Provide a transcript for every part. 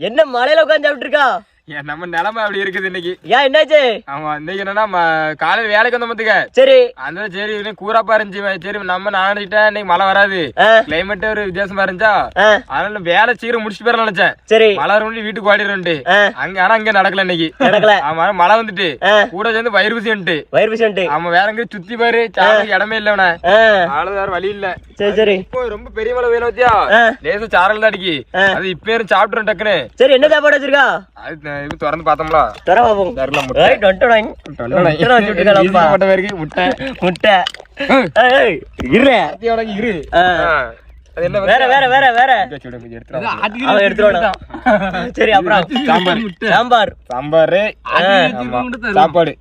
என்ன மலையில உட்காந்து சாப்பிட்டு இருக்கா நம்ம நிலைமை அப்படி இருக்குது இன்னைக்கு. ஏன் என்னாச்சு? ஆமா இன்னைக்கு என்னன்னா காலையில வேலைக்கு வந்த மத்துக்க சரி. அதனால சரி கூறாப்பா இருந்துச்சு சரி நம்ம நினைச்சிட்டேன் இன்னைக்கு மழை வராது. கிளைமேட் ஒரு வித்தியாசமா இருந்துச்சா? அதனால வேலை சீக்கிரம் முடிச்சுட்டு போயிடலாம் நினைச்சேன். சரி. மழை வரும் வீட்டுக்கு ஓடிடும்ட்டு ஆ, அங்க ஆனா அங்க நடக்கல இன்னைக்கு. நடக்கல. ஆமா மழை வந்துட்டு. கூட சேர்ந்து வயிறு குசின்ட்டு வயிறு பிசன்ட்டு ஆமா வேற எங்க சுத்தி பாரு. சாப்பிட இடமே இல்ல அவன. ஆ, ஆளு வேற வழி இல்ல. சரி சரி. இப்போ ரொம்ப பெரிய மழை வத்தியா ஆ, லேசா சாரல் தான் அடிக்கி. அது இப்ப ஏறும் சாப்பிட்டுரும் டக்குன்னு. சரி என்ன சாப்பாடு வச்சிருக்கா? அது இது திறந்து பார்த்தோம்ல தர பாப்போம் தரல. முட்டை முட்டை வச்சு விட்டுருக்காளப்பா. முட்டை இருக்கு முட்டை முட்டை ஏய், இரு சத்தியோட இரு. அது என்ன வேற வேற வேற வேற சரி அப்புறம் சாம்பார் சாம்பார் சாம்பார். சாப்பாடு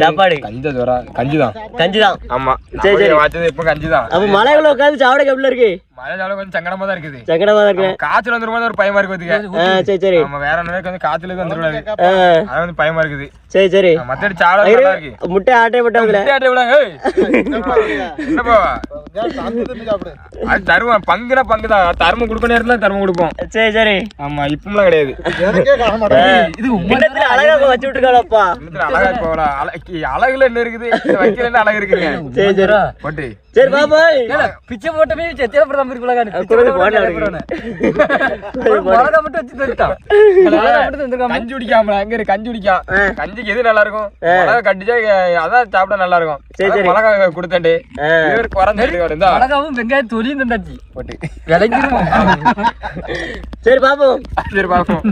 சாப்பாடு. கஞ்ச கஞ்சிதான் கஞ்சிதான் ஆமா சரி, சரி. இப்ப கஞ்சிதான் அப்ப மலைக்குள்ள உட்காந்து சாப்பிட எப்படி இருக்கு மழை ஜாலம் கொஞ்சம் சங்கடமா தான் இருக்குது. சங்கடமா தான் இருக்கு. காய்ச்சல் வந்துருமா ஒரு பயமா இருக்கு சரி சரி. நம்ம வேற ஒண்ணு கொஞ்சம் காய்ச்சலுக்கு வந்துருவாரு ஆ, அது வந்து பயமா இருக்குது. சரி சரி. மத்தடி இருக்கு. முட்டை ஆட்டை முட்டை ஆட்டை ஏய். என்னப்பா அது தருவான் பங்குனா பங்கு தான். தர்மம் கொடுக்க நேரத்துல தர்மம் கொடுப்போம். சரி சரி. ஆமா இப்பமெல்லாம் கிடையாது. இது அழகா வச்சு விட்டுருக்காளப்பா. அழகா போகலாம். அழகு அழகுல என்ன இருக்குது? வைக்கல என்ன அழகு இருக்குங்க? சரி சரி. போட்டு. சரி பாப்பா பிச்சை போட்டமே செத்தியா பிரதம் இருக்குள்ள குழந்தை போன அவனுக்கு. மிளகா மட்டும் வச்சு தந்துட்டான் கஞ்சி குடிக்காமல அங்க கஞ்சி குடிக்காம் ஆ. கஞ்சிக்கு எது நல்லா இருக்கும் மிளகா கட்டிச்சா அதான் சாப்பிட நல்லா இருக்கும். மிளகா கொடுத்தேன்டி. ஆ. இவர் வருந்தா மிளகாவும் வெங்காயம் தொலியும் தந்தாச்சு. போட்டு. சரி பாப்போம். சரி பாப்போம்.